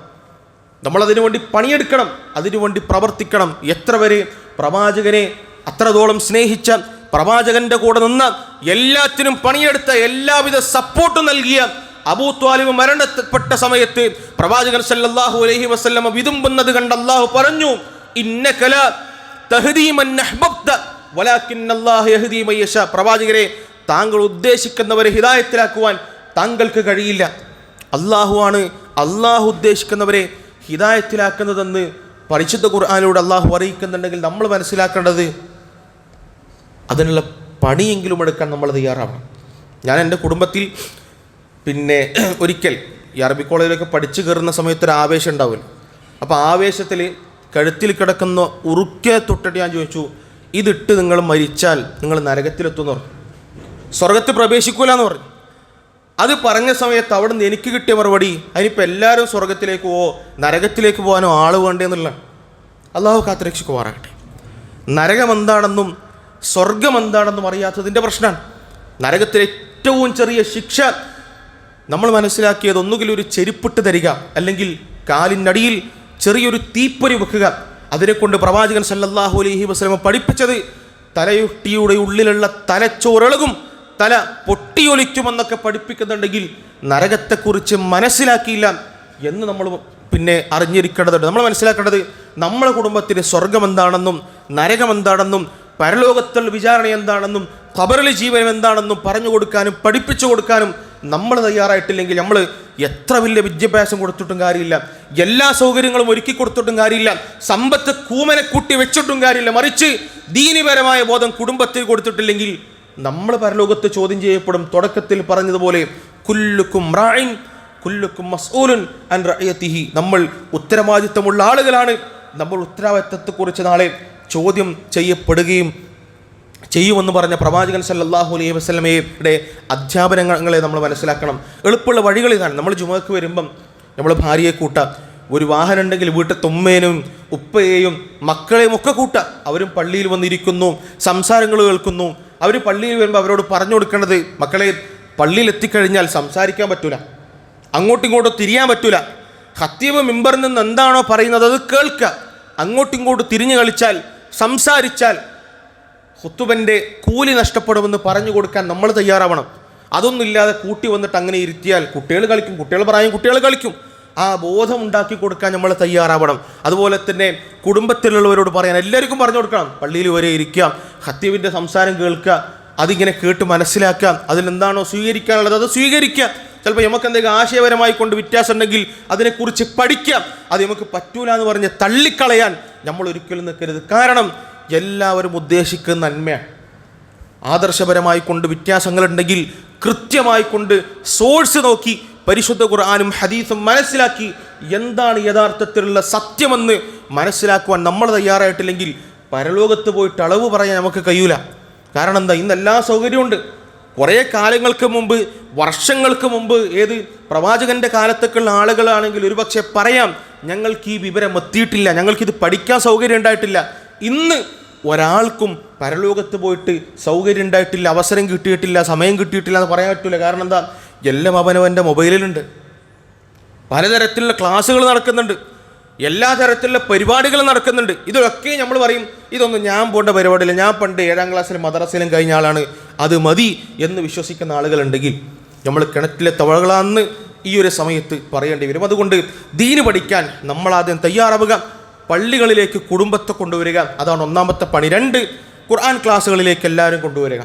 നമ്മളതിനു വേണ്ടി പണിയെടുക്കണം. അതിനുവേണ്ടി പ്രവർത്തിക്കണം. എത്ര വരെ പ്രവാചകനെ അത്രത്തോളം സ്നേഹിച്ച പ്രവാചകന്റെ കൂടെ നിന്ന് എല്ലാത്തിനും പണിയെടുത്ത എല്ലാവിധ സപ്പോർട്ടും നൽകിയ അബൂ ത്വാലിബ് മരണപ്പെട്ട സമയത്ത് പ്രവാചകൻ സല്ലല്ലാഹു അലൈഹി വസല്ലമ വിതുമ്പുന്നത് കണ്ട് അള്ളാഹു പറഞ്ഞു ഇന്നകല പ്രവാചകരെ താങ്കൾ ഉദ്ദേശിക്കുന്നവരെ ഹിതായത്തിലാക്കുവാൻ താങ്കൾക്ക് കഴിയില്ല. അള്ളാഹുവാണ് അള്ളാഹു ഉദ്ദേശിക്കുന്നവരെ ഹിതായത്തിലാക്കുന്നതെന്ന് പരിശുദ്ധ ഖുർആാനിലൂടെ അള്ളാഹു അറിയിക്കുന്നുണ്ടെങ്കിൽ നമ്മൾ മനസ്സിലാക്കേണ്ടത് അതിനുള്ള പണിയെങ്കിലും എടുക്കാൻ നമ്മൾ തയ്യാറാവണം. ഞാൻ എന്റെ കുടുംബത്തിൽ പിന്നെ ഒരിക്കൽ ഈ അറബി കോളേജിലൊക്കെ പഠിച്ചു കയറുന്ന സമയത്ത് ഒരു ആവേശം ഉണ്ടാവില്ല അപ്പോൾ ആവേശത്തിൽ കഴുത്തിൽ കിടക്കുന്ന ഉറുക്കെ തൊട്ടിട്ട് ഞാൻ ചോദിച്ചു ഇതിട്ട് നിങ്ങൾ മരിച്ചാൽ നിങ്ങൾ നരകത്തിലെത്തുമെന്ന് പറഞ്ഞു. സ്വർഗത്തിൽ പ്രവേശിക്കൂല എന്ന് പറഞ്ഞു. അത് പറഞ്ഞ സമയത്ത് അവിടെ നിന്ന് എനിക്ക് കിട്ടിയ മറുപടി അതിനിപ്പോൾ എല്ലാവരും സ്വർഗത്തിലേക്ക് പോവോ നരകത്തിലേക്ക് പോകാനോ ആൾ വേണ്ടേന്നുള്ള അള്ളാഹു കാത്തുരക്ഷിക്കുമാറാകട്ടെ. നരകം എന്താണെന്നും സ്വർഗം എന്താണെന്നും അറിയാത്തതിന്റെ പ്രശ്നമാണ് നരകത്തിലെ ഏറ്റവും ചെറിയ ശിക്ഷ. നമ്മൾ മനസ്സിലാക്കിയത് ഒന്നുകിൽ ഒരു ചെരുപ്പിട്ട് തരിക അല്ലെങ്കിൽ കാലിനടിയിൽ ചെറിയൊരു തീപ്പൊരി വെക്കുക. അതിനെക്കൊണ്ട് പ്രവാചകൻ സല്ലല്ലാഹു അലൈഹി വസ്ലമ പഠിപ്പിച്ചത് തലയുട്ടിയുടെ ഉള്ളിലുള്ള തലച്ചോറിളകും തല പൊട്ടിയൊലിക്കുമെന്നൊക്കെ പഠിപ്പിക്കുന്നുണ്ടെങ്കിൽ നരകത്തെക്കുറിച്ച് മനസ്സിലാക്കിയില്ല എന്ന് നമ്മൾ പിന്നെ അറിഞ്ഞിരിക്കേണ്ടതുണ്ട്. നമ്മൾ മനസ്സിലാക്കേണ്ടത് നമ്മുടെ കുടുംബത്തിന് സ്വർഗം എന്താണെന്നും നരകം എന്താണെന്നും പരലോകത്തുള്ള വിചാരണ എന്താണെന്നും ഖബറിലെ ജീവനം എന്താണെന്നും പറഞ്ഞു കൊടുക്കാനും പഠിപ്പിച്ചു കൊടുക്കാനും നമ്മൾ തയ്യാറായിട്ടില്ലെങ്കിൽ നമ്മൾ എത്ര വലിയ വിദ്യാഭ്യാസം കൊടുത്തിട്ടും കാര്യമില്ല. എല്ലാ സൗകര്യങ്ങളും ഒരുക്കി കൊടുത്തിട്ടും കാര്യമില്ല. സമ്പത്ത് കൂമനെ കൂട്ടി വെച്ചിട്ടും കാര്യമില്ല. മറിച്ച് ദീനിപരമായ ബോധം കുടുംബത്തിൽ കൊടുത്തിട്ടില്ലെങ്കിൽ നമ്മൾ പരലോകത്ത് ചോദ്യം ചെയ്യപ്പെടും. തുടക്കത്തിൽ പറഞ്ഞതുപോലെ കുല്ലുക്കും റായിൻ കുല്ലുക്കും മസൂലുൻ അൻ റയത്തിഹി നമ്മൾ ഉത്തരവാദിത്തമുള്ള ആളുകളാണ്. നമ്മൾ ഉത്തരവാദിത്തത്തെക്കുറിച്ച് നാളെ ചോദ്യം ചെയ്യപ്പെടുകയും ചെയ്യുമെന്ന് പറഞ്ഞ പ്രവാചകൻ സല്ലാഹു അലൈഹി വസ്ലമയുടെ അധ്യാപനങ്ങളെ നമ്മൾ മനസ്സിലാക്കണം. എളുപ്പമുള്ള വഴികൾ ഇതാണ്. നമ്മൾ ജുമക്ക് വരുമ്പം നമ്മൾ ഭാര്യയെ കൂട്ടാം. ഒരു വാഹനം ഉണ്ടെങ്കിൽ വീട്ടിൽ തുമ്മേനും ഉപ്പയെയും മക്കളെയും ഒക്കെ കൂട്ടാം. അവരും പള്ളിയിൽ വന്നിരിക്കുന്നു സംസാരങ്ങൾ കേൾക്കുന്നു. അവർ പള്ളിയിൽ വരുമ്പോൾ അവരോട് പറഞ്ഞു കൊടുക്കേണ്ടത് മക്കളെ പള്ളിയിൽ എത്തിക്കഴിഞ്ഞാൽ സംസാരിക്കാൻ പറ്റൂല. അങ്ങോട്ടും ഇങ്ങോട്ടും തിരിയാൻ പറ്റൂല. ഹത്തീബ് മിമ്പറിൽ നിന്ന് എന്താണോ പറയുന്നത് അത് കേൾക്കുക അങ്ങോട്ടും ഇങ്ങോട്ടും തിരിഞ്ഞു കളിച്ചാൽ സംസാരിച്ചാൽ ഹുത്തുബന്റെ കൂലി നഷ്ടപ്പെടുമെന്ന് പറഞ്ഞു കൊടുക്കാൻ നമ്മൾ തയ്യാറാവണം. അതൊന്നുമില്ലാതെ കൂട്ടി വന്നിട്ട് അങ്ങനെ ഇരുത്തിയാൽ കുട്ടികൾ കളിക്കും കുട്ടികൾ പറയും കുട്ടികൾ കളിക്കും. ആ ബോധം ഉണ്ടാക്കി കൊടുക്കാൻ നമ്മൾ തയ്യാറാവണം. അതുപോലെ തന്നെ കുടുംബത്തിലുള്ളവരോട് പറയാൻ എല്ലാവർക്കും പറഞ്ഞു കൊടുക്കണം. പള്ളിയിൽ വരെ ഇരിക്കാം ഹത്തീവിന്റെ സംസാരം കേൾക്കുക അതിങ്ങനെ കേട്ട് മനസ്സിലാക്കാം അതിലെന്താണോ സ്വീകരിക്കാനുള്ളത് അത് സ്വീകരിക്കുക. ചിലപ്പോൾ നമുക്ക് എന്തെങ്കിലും ആശയപരമായി കൊണ്ട് വ്യത്യാസം ഉണ്ടെങ്കിൽ അതിനെക്കുറിച്ച് പഠിക്കാം. അത് നമുക്ക് പറ്റൂല എന്ന് പറഞ്ഞ് തള്ളിക്കളയാൻ നമ്മൾ ഒരിക്കലും നിൽക്കരുത്. കാരണം എല്ലാവരും ഉദ്ദേശിക്കുന്ന നന്മയാണ്. ആദർശപരമായി കൊണ്ട് വ്യത്യാസങ്ങളുണ്ടെങ്കിൽ കൃത്യമായി കൊണ്ട് സോഴ്സ് നോക്കി പരിശുദ്ധ ഖുർആാനും ഹദീസും മനസ്സിലാക്കി എന്താണ് യഥാർത്ഥത്തിലുള്ള സത്യമെന്ന് മനസ്സിലാക്കുവാൻ നമ്മൾ തയ്യാറായിട്ടില്ലെങ്കിൽ പരലോകത്ത് പോയിട്ട് അളവ് പറയാൻ നമുക്ക് കഴിയൂല. കാരണം എന്താ ഇന്ന് എല്ലാ സൗകര്യമുണ്ട് കുറേ കാലങ്ങൾക്ക് മുമ്പ് വർഷങ്ങൾക്ക് മുമ്പ് ഏത് പ്രവാചകന്റെ കാലത്തൊക്കെയുള്ള ആളുകളാണെങ്കിൽ ഒരുപക്ഷെ പറയാം ഞങ്ങൾക്ക് ഈ വിവരം എത്തിയിട്ടില്ല ഞങ്ങൾക്കിത് പഠിക്കാൻ സൗകര്യം ഉണ്ടായിട്ടില്ല. ഇന്ന് ഒരാൾക്കും പരലോകത്ത് പോയിട്ട് സൗകര്യം ഉണ്ടായിട്ടില്ല അവസരം കിട്ടിയിട്ടില്ല സമയം കിട്ടിയിട്ടില്ല എന്ന് പറയാൻ പറ്റില്ല കാരണം എന്താ? എല്ലാം അവനവന്റെ മൊബൈലിലുണ്ട്. പലതരത്തിലുള്ള ക്ലാസ്സുകൾ നടക്കുന്നുണ്ട്. എല്ലാ തരത്തിലുള്ള പരിപാടികൾ നടക്കുന്നുണ്ട്. ഇതൊക്കെ നമ്മൾ പറയും ഇതൊന്നും ഞാൻ പോകേണ്ട പരിപാടിയില്ല. ഞാൻ പണ്ട് ഏഴാം ക്ലാസ്സിലും മദ്രസയിലും കഴിഞ്ഞ ആളാണ്. അത് മതി എന്ന് വിശ്വസിക്കുന്ന ആളുകളുണ്ടെങ്കിൽ നമ്മൾ കിണറ്റിലെ തവളകളാന്ന് ഈ ഒരു സമയത്ത് പറയേണ്ടി വരും. അതുകൊണ്ട് ദീന് പഠിക്കാൻ നമ്മൾ ആദ്യം തയ്യാറാവുക. പള്ളികളിലേക്ക് കുടുംബത്തെ കൊണ്ടുവരിക. അതാണ് ഒന്നാമത്തെ പണി. രണ്ട് ഖുർആൻ ക്ലാസ്സുകളിലേക്ക് എല്ലാവരും കൊണ്ടുവരിക.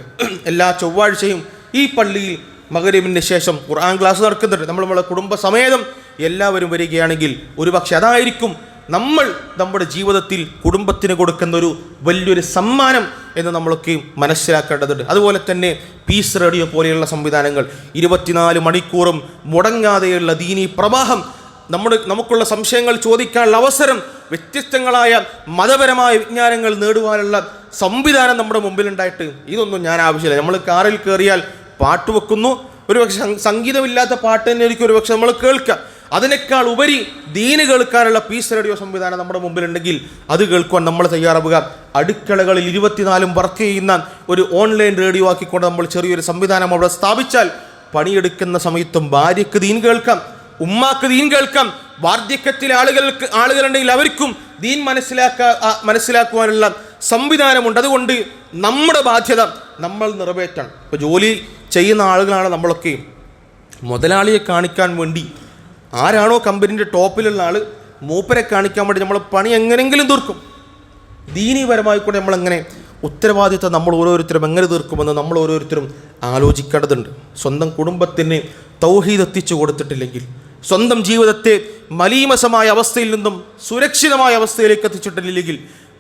എല്ലാ ചൊവ്വാഴ്ചയും ഈ പള്ളിയിൽ മകരീമിന്റെ ശേഷം ഖുർആൻ ക്ലാസ് നടക്കുന്നുണ്ട്. നമ്മൾ നമ്മളെ കുടുംബ സമേതം എല്ലാവരും വരികയാണെങ്കിൽ ഒരുപക്ഷെ അതായിരിക്കും നമ്മൾ നമ്മുടെ ജീവിതത്തിൽ കുടുംബത്തിന് കൊടുക്കുന്ന ഒരു വലിയൊരു സമ്മാനം എന്ന് നമ്മളൊക്കെ മനസ്സിലാക്കേണ്ടതുണ്ട്. അതുപോലെ തന്നെ പീസ് റേഡിയോ പോലെയുള്ള സംവിധാനങ്ങൾ ഇരുപത്തിനാല് മണിക്കൂറും മുടങ്ങാതെയുള്ള ദീനി പ്രവാഹം നമ്മുടെ നമുക്കുള്ള സംശയങ്ങൾ ചോദിക്കാനുള്ള അവസരം വ്യത്യസ്തങ്ങളായ മതപരമായ വിജ്ഞാനങ്ങൾ നേടുവാനുള്ള സംവിധാനം നമ്മുടെ മുമ്പിലുണ്ടായിട്ട് ഇതൊന്നും ഞാൻ ആവശ്യമില്ല. നമ്മൾ കാറിൽ കയറിയാൽ പാട്ട് വെക്കുന്നു. ഒരുപക്ഷെ സംഗീതമില്ലാത്ത പാട്ട് തന്നെ ആയിരിക്കും ഒരുപക്ഷെ നമ്മൾ കേൾക്കുക. അതിനേക്കാൾ ഉപരി ദീന് കേൾക്കാനുള്ള പീസ് റേഡിയോ സംവിധാനം നമ്മുടെ മുമ്പിലുണ്ടെങ്കിൽ അത് കേൾക്കുവാൻ നമ്മൾ തയ്യാറാവുക. അടുക്കളകളിൽ ഇരുപത്തിനാലും വർക്ക് ചെയ്യുന്ന ഒരു ഓൺലൈൻ റേഡിയോ ആക്കിക്കൊണ്ട് നമ്മൾ ചെറിയൊരു സംവിധാനം അവിടെ സ്ഥാപിച്ചാൽ പണിയെടുക്കുന്ന സമയത്തും ഭാര്യയ്ക്ക് ദീൻ കേൾക്കാം ഉമ്മാക്ക് ദീൻ കേൾക്കാം വാർദ്ധക്യത്തിലെ ആളുകൾക്ക് ആളുകളുണ്ടെങ്കിൽ അവർക്കും ദീൻ മനസ്സിലാക്കാ മനസ്സിലാക്കുവാനുള്ള സംവിധാനമുണ്ട്. അതുകൊണ്ട് നമ്മുടെ ബാധ്യത നമ്മൾ നിറവേറ്റണം. ഇപ്പോൾ ജോലി ചെയ്യുന്ന ആളുകളാണ് നമ്മളൊക്കെ. മുതലാളിയെ കാണിക്കാൻ വേണ്ടി ആരാണോ കമ്പനീന്റെ ടോപ്പിലുള്ള ആൾ മൂപ്പരെ കാണിക്കാൻ വേണ്ടി നമ്മൾ പണി എങ്ങനെങ്കിലും തീർക്കും. ദീനീപരമായി കൂടെ നമ്മളെങ്ങനെ ഉത്തരവാദിത്തം നമ്മൾ ഓരോരുത്തരും എങ്ങനെ തീർക്കുമെന്ന് നമ്മൾ ഓരോരുത്തരും ആലോചിക്കേണ്ടതുണ്ട്. സ്വന്തം കുടുംബത്തിന് തൗഹീദ് എത്തിച്ചു കൊടുത്തിട്ടില്ലെങ്കിൽ സ്വന്തം ജീവിതത്തെ മലീമസമായ അവസ്ഥയിൽ നിന്നും സുരക്ഷിതമായ അവസ്ഥയിലേക്ക് എത്തിച്ചിട്ടില്ലെങ്കിൽ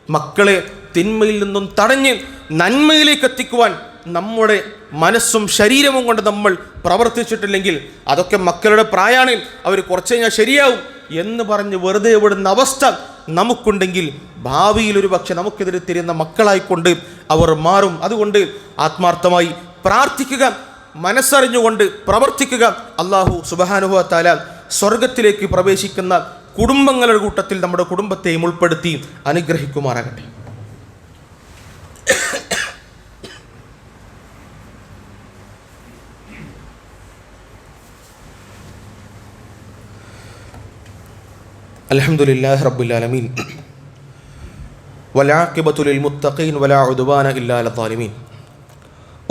മക്കളെ തിന്മയിൽ നിന്നും തടഞ്ഞ് നന്മയിലേക്ക് എത്തിക്കുവാൻ നമ്മുടെ മനസ്സും ശരീരവും കൊണ്ട് നമ്മൾ പ്രവർത്തിച്ചിട്ടില്ലെങ്കിൽ അതൊക്കെ മക്കളുടെ പ്രായാണിൽ അവർ കുറച്ച് കഴിഞ്ഞാൽ ശരിയാവും എന്ന് പറഞ്ഞ് വെറുതെ വിടുന്ന അവസ്ഥ നമുക്കുണ്ടെങ്കിൽ ഭാവിയിൽ ഒരു പക്ഷെ നമുക്കെതിരെ തിരിയുന്ന മക്കളായിക്കൊണ്ട് അവർ മാറും. അതുകൊണ്ട് ആത്മാർത്ഥമായി പ്രാർത്ഥിക്കുക മനസ്സറിഞ്ഞുകൊണ്ട് പ്രവർത്തിക്കുക. അള്ളാഹു സുബഹാനുഭവ താല സ്വർഗത്തിലേക്ക് പ്രവേശിക്കുന്ന കുടുംബങ്ങളുടെ കൂട്ടത്തിൽ നമ്മുടെ കുടുംബത്തെയും ഉൾപ്പെടുത്തി അനുഗ്രഹിക്കുമാറാകട്ടെ. അലഹമുല്ലാ റബ്ബുലാലമീൻ വലാഖിബത്തുലിൽ മുത്തഖീൻ വലാ ഉദുബാന ഇല്ലാല താലിമീൻ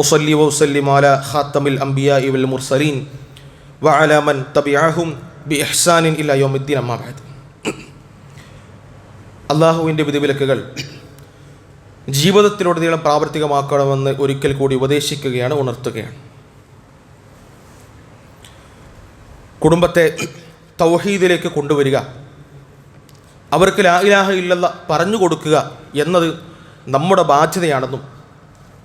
ഉസല്ലി വസല്ലിം അല ഖാത്തമിൽ അംബിയ ഇവൽ മുർസലീൻ വ അലമൻ തബിയാഹും ബി ഇഹ്സാനിൻ ഇല്ല യോമിദ്ദീൻ അമ്മാബാദ് അള്ളാഹുവിന്റെ വിധിവിലക്കുകൾ ജീവിതത്തിലുടനീളം പ്രാവർത്തികമാക്കണമെന്ന് ഒരിക്കൽ കൂടി ഉപദേശിക്കുകയാണ് ഉണർത്തുകയാണ്. കുടുംബത്തെ തൗഹീദിലേക്ക് കൊണ്ടുവരിക അവർക്ക് ലാ ഇലാഹ ഇല്ലല്ല പറഞ്ഞു കൊടുക്കുക എന്നത് നമ്മുടെ ബാധ്യതയാണെന്നും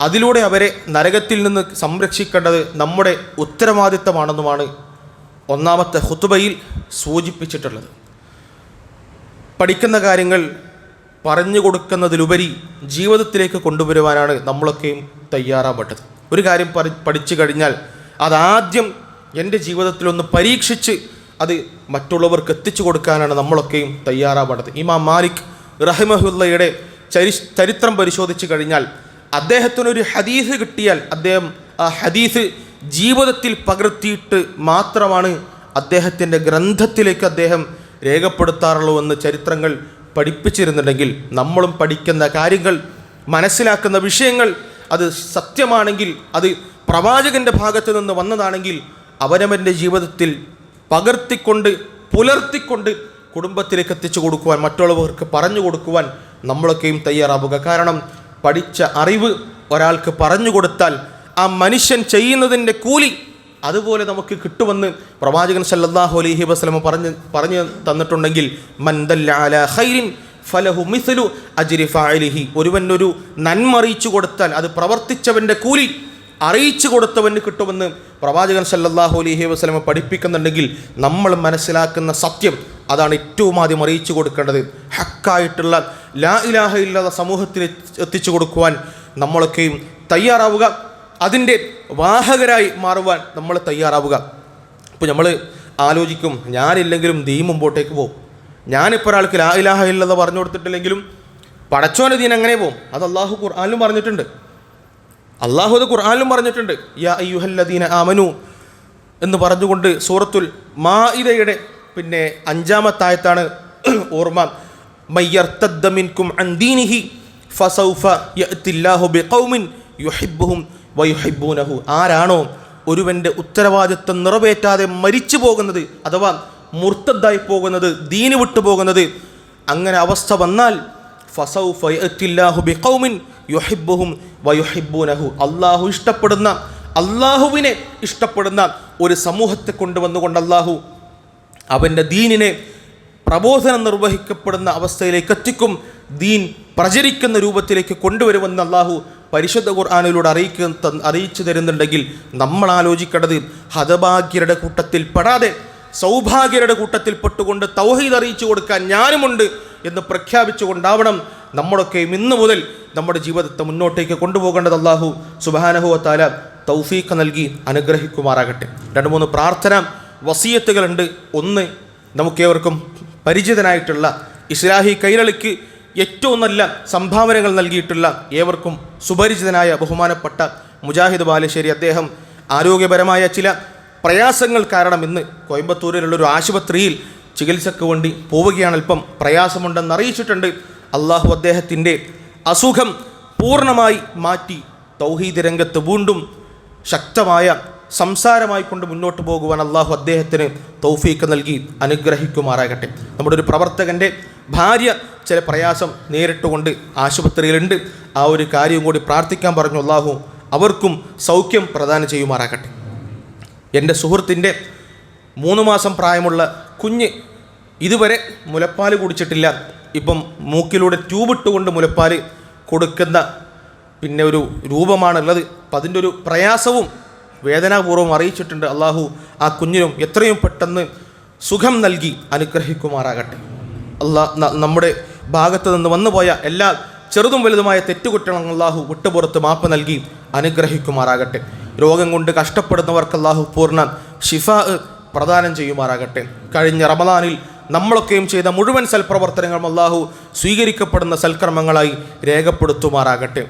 അതിലൂടെ അവരെ നരകത്തിൽ നിന്ന് സംരക്ഷിക്കേണ്ടത് നമ്മുടെ ഉത്തരവാദിത്തമാണെന്നുമാണ് ഒന്നാമത്തെ ഹുത്തുബയിൽ സൂചിപ്പിച്ചിട്ടുള്ളത്. പഠിക്കുന്ന കാര്യങ്ങൾ പറഞ്ഞു കൊടുക്കുന്നതിലുപരി ജീവിതത്തിലേക്ക് കൊണ്ടുവരുവാനാണ് നമ്മളൊക്കെയും തയ്യാറാവേണ്ടത്. ഒരു കാര്യം പഠിച്ചു കഴിഞ്ഞാൽ അതാദ്യം എന്റെ ജീവിതത്തിലൊന്ന് പരീക്ഷിച്ച് അത് മറ്റുള്ളവർക്ക് എത്തിച്ചു കൊടുക്കാനാണ് നമ്മളൊക്കെയും തയ്യാറാവേണ്ടത്. ഇമാം മാലിക് റഹിമഹുല്ലയുടെ ചരി ചരിത്രം പരിശോധിച്ച് കഴിഞ്ഞാൽ അദ്ദേഹത്തിനൊരു ഹദീസ് കിട്ടിയാൽ അദ്ദേഹം ആ ഹദീസ് ജീവിതത്തിൽ പകർത്തിയിട്ട് മാത്രമാണ് അദ്ദേഹത്തിന്റെ ഗ്രന്ഥത്തിലേക്ക് അദ്ദേഹം രേഖപ്പെടുത്താറുള്ളൂ എന്ന് ചരിത്രങ്ങൾ പഠിപ്പിച്ചിരുന്നുണ്ടെങ്കിൽ നമ്മളും പഠിക്കുന്ന കാര്യങ്ങൾ മനസ്സിലാക്കുന്ന വിഷയങ്ങൾ അത് സത്യമാണെങ്കിൽ അത് പ്രവാചകന്റെ ഭാഗത്ത് നിന്ന് വന്നതാണെങ്കിൽ അവനവന്റെ ജീവിതത്തിൽ പകർത്തിക്കൊണ്ട് പുലർത്തിക്കൊണ്ട് കുടുംബത്തിലേക്ക് എത്തിച്ചു കൊടുക്കുവാൻ മറ്റുള്ളവർക്ക് പറഞ്ഞു കൊടുക്കുവാൻ നമ്മളൊക്കെയും തയ്യാറാവുക. കാരണം പഠിച്ച അറിവ് ഒരാൾക്ക് പറഞ്ഞു കൊടുത്താൽ ആ മനുഷ്യൻ ചെയ്യുന്നതിന്റെ കൂലി അതുപോലെ നമുക്ക് കിട്ടുമെന്ന് പ്രവാചകൻ സല്ലല്ലാഹു അലൈഹി വസ്ലമ പറഞ്ഞ് പറഞ്ഞു തന്നിട്ടുണ്ടെങ്കിൽ മന്ദല്ലാലിൻ ഖൈരിൻ ഫലഹു മിസലു അജ്രി ഫാലിഹി ഒരുവനൊരു നന്മ അറിയിച്ചു കൊടുത്താൽ അത് പ്രവർത്തിച്ചവന്റെ കൂലി അറിയിച്ചു കൊടുത്തവന് കിട്ടുമെന്ന് പ്രവാചകൻ സല്ലല്ലാഹു അലൈഹി വസ്ലമ പഠിപ്പിക്കുന്നുണ്ടെങ്കിൽ നമ്മൾ മനസ്സിലാക്കുന്ന സത്യം അതാണ് ഏറ്റവും ആദ്യം അറിയിച്ചു കൊടുക്കേണ്ടത്. ഹക്കായിട്ടുള്ള ലാ ഇലാഹ ഇല്ലാതെ സമൂഹത്തിൽ എത്തിച്ചു കൊടുക്കുവാൻ നമ്മളൊക്കെയും തയ്യാറാവുക. അതിന്റെ വാഹകരായി മാറുവാൻ നമ്മൾ തയ്യാറാവുക. ഇപ്പോൾ നമ്മൾ ആലോചിക്കും ഞാനില്ലെങ്കിലും ദീ മുമ്പോട്ടേക്ക് പോകും ഞാനിപ്പോൾ ഒരാൾക്ക് ലാ ഇലാഹ ഇല്ലാതെ പറഞ്ഞു കൊടുത്തിട്ടില്ലെങ്കിലും പടച്ചോനെ ദീൻ അങ്ങനെ പോകും അത് അള്ളാഹു ഖുർആാനിലും പറഞ്ഞിട്ടുണ്ട്. അള്ളാഹു അത് ഖുർആാനിലും പറഞ്ഞിട്ടുണ്ട് യാ അയ്യുഹല്ലദീന ആമനു എന്ന് പറഞ്ഞുകൊണ്ട് സൂറത്തുൽ മാഇദയുടെ പിന്നെ അഞ്ചാമത്തായത്താണ് ഓർമ്മ. മയ്യർത്തദ്ദ മിൻകും അൻ ദീനിഹി ഫസൗഫ ബിഖൗമിൻ യുഹിബ്ബുഹും ആരാണോ ഒരുവന്റെ ഉത്തരവാദിത്വം നിറവേറ്റാതെ മരിച്ചു പോകുന്നത് അഥവാ മുർത്തദ്ദായി പോകുന്നത് ദീന് വിട്ടു പോകുന്നത് അങ്ങനെ അവസ്ഥ വന്നാൽ ഫസൗഫ യഅത്തില്ലാഹു ബിഖൗമിൻ യുഹിബ്ബുഹും വയുഹിബ്ബൂനഹു. അള്ളാഹു ഇഷ്ടപ്പെടുന്ന അള്ളാഹുവിനെ ഇഷ്ടപ്പെടുന്ന ഒരു സമൂഹത്തെ കൊണ്ടുവന്നുകൊണ്ട് അള്ളാഹു അവന്റെ ദീനിനെ പ്രബോധനം നിർവഹിക്കപ്പെടുന്ന അവസ്ഥയിലേക്ക് എത്തിക്കും. ദീൻ പ്രചരിക്കുന്ന രൂപത്തിലേക്ക് കൊണ്ടുവരുമെന്ന് അള്ളാഹു പരിശുദ്ധ ഖുർആാനിലൂടെ അറിയിക്ക അറിയിച്ചു തരുന്നുണ്ടെങ്കിൽ നമ്മൾ ആലോചിക്കേണ്ടത് ഹതഭാഗ്യരുടെ കൂട്ടത്തിൽ പെടാതെ സൗഭാഗ്യരുടെ കൂട്ടത്തിൽ പെട്ടുകൊണ്ട് തൗഹീദ് അറിയിച്ചു കൊടുക്കാൻ ഞാനുമുണ്ട്. എന്ന് പ്രഖ്യാപിച്ചുകൊണ്ടാവണം നമ്മളൊക്കെയും ഇന്നു മുതൽ നമ്മുടെ ജീവിതത്തെ മുന്നോട്ടേക്ക് കൊണ്ടുപോകേണ്ടത്. അള്ളാഹു സുബാനഹുവത്താല തൗഫീഖ് നൽകി അനുഗ്രഹിക്കുമാറാകട്ടെ. രണ്ട് മൂന്ന് പ്രാർത്ഥന വസീയത്തുകളുണ്ട്. ഒന്ന് നമുക്കേവർക്കും പരിചിതനായിട്ടുള്ള ഇസ്ലാഹി കൈരളിക്ക് ഏറ്റവും നല്ല സംഭാവനകൾ നൽകിയിട്ടുള്ള ഏവർക്കും സുപരിചിതനായ ബഹുമാനപ്പെട്ട മുജാഹിദ് ബാലശ്ശേരി അദ്ദേഹം ആരോഗ്യപരമായ ചില പ്രയാസങ്ങൾ കാരണം ഇന്ന് കോയമ്പത്തൂരിലുള്ള ഒരു ആശുപത്രിയിൽ ചികിത്സയ്ക്ക് വേണ്ടി പോവുകയാണ് അല്പം പ്രയാസമുണ്ടെന്ന് അറിയിച്ചിട്ടുണ്ട്. അള്ളാഹു അദ്ദേഹത്തിന്റെ അസുഖം പൂർണമായി മാറ്റി തൗഹീദ് രംഗത്ത് വീണ്ടും ശക്തമായ സംസാരമായി കൊണ്ട് മുന്നോട്ട് പോകുവാൻ അള്ളാഹു അദ്ദേഹത്തിന് തൗഫീക്ക് നൽകി അനുഗ്രഹിക്കുമാറാകട്ടെ. നമ്മുടെ ഒരു പ്രവർത്തകന്റെ ഭാര്യ ചില പ്രയാസം നേരിട്ടുകൊണ്ട് ആശുപത്രിയിലുണ്ട്. ആ ഒരു കാര്യം കൂടി പ്രാർത്ഥിക്കാൻ പറഞ്ഞു അള്ളാഹു അവർക്കും സൗഖ്യം പ്രദാനം ചെയ്യുമാറാകട്ടെ. എന്റെ സുഹൃത്തിന്റെ മൂന്ന് മാസം പ്രായമുള്ള കുഞ്ഞ് ഇതുവരെ മുലപ്പാൽ കുടിച്ചിട്ടില്ല. ഇപ്പം മൂക്കിലൂടെ ട്യൂബ് ഇട്ടുകൊണ്ട് മുലപ്പാൽ കൊടുക്കുന്ന പിന്നെ ഒരു രൂപമാണുള്ളത്. അപ്പം അതിന്റെ ഒരു പ്രയാസവും വേദനാപൂർവം അറിയിച്ചിട്ടുണ്ട്. അള്ളാഹു ആ കുഞ്ഞിനും എത്രയും പെട്ടെന്ന് സുഖം നൽകി അനുഗ്രഹിക്കുമാറാകട്ടെ. അള്ളാ നമ്മുടെ ഭാഗത്ത് നിന്ന് വന്നുപോയ എല്ലാ ചെറുതും വലുതുമായ തെറ്റുകുറ്റങ്ങൾ അള്ളാഹു വിട്ടുപുറത്ത് മാപ്പ് നൽകി അനുഗ്രഹിക്കുമാറാകട്ടെ. രോഗം കൊണ്ട് കഷ്ടപ്പെടുന്നവർക്ക് അള്ളാഹു പൂർണ ഷിഫ പ്രദാനം ചെയ്യുമാറാകട്ടെ. കഴിഞ്ഞ റമദാനിൽ നമ്മളൊക്കെയും ചെയ്ത മുഴുവൻ സൽപ്രവർത്തനങ്ങളും അള്ളാഹു സ്വീകരിക്കപ്പെടുന്ന സൽക്കർമ്മങ്ങളായി രേഖപ്പെടുത്തുമാറാകട്ടെ.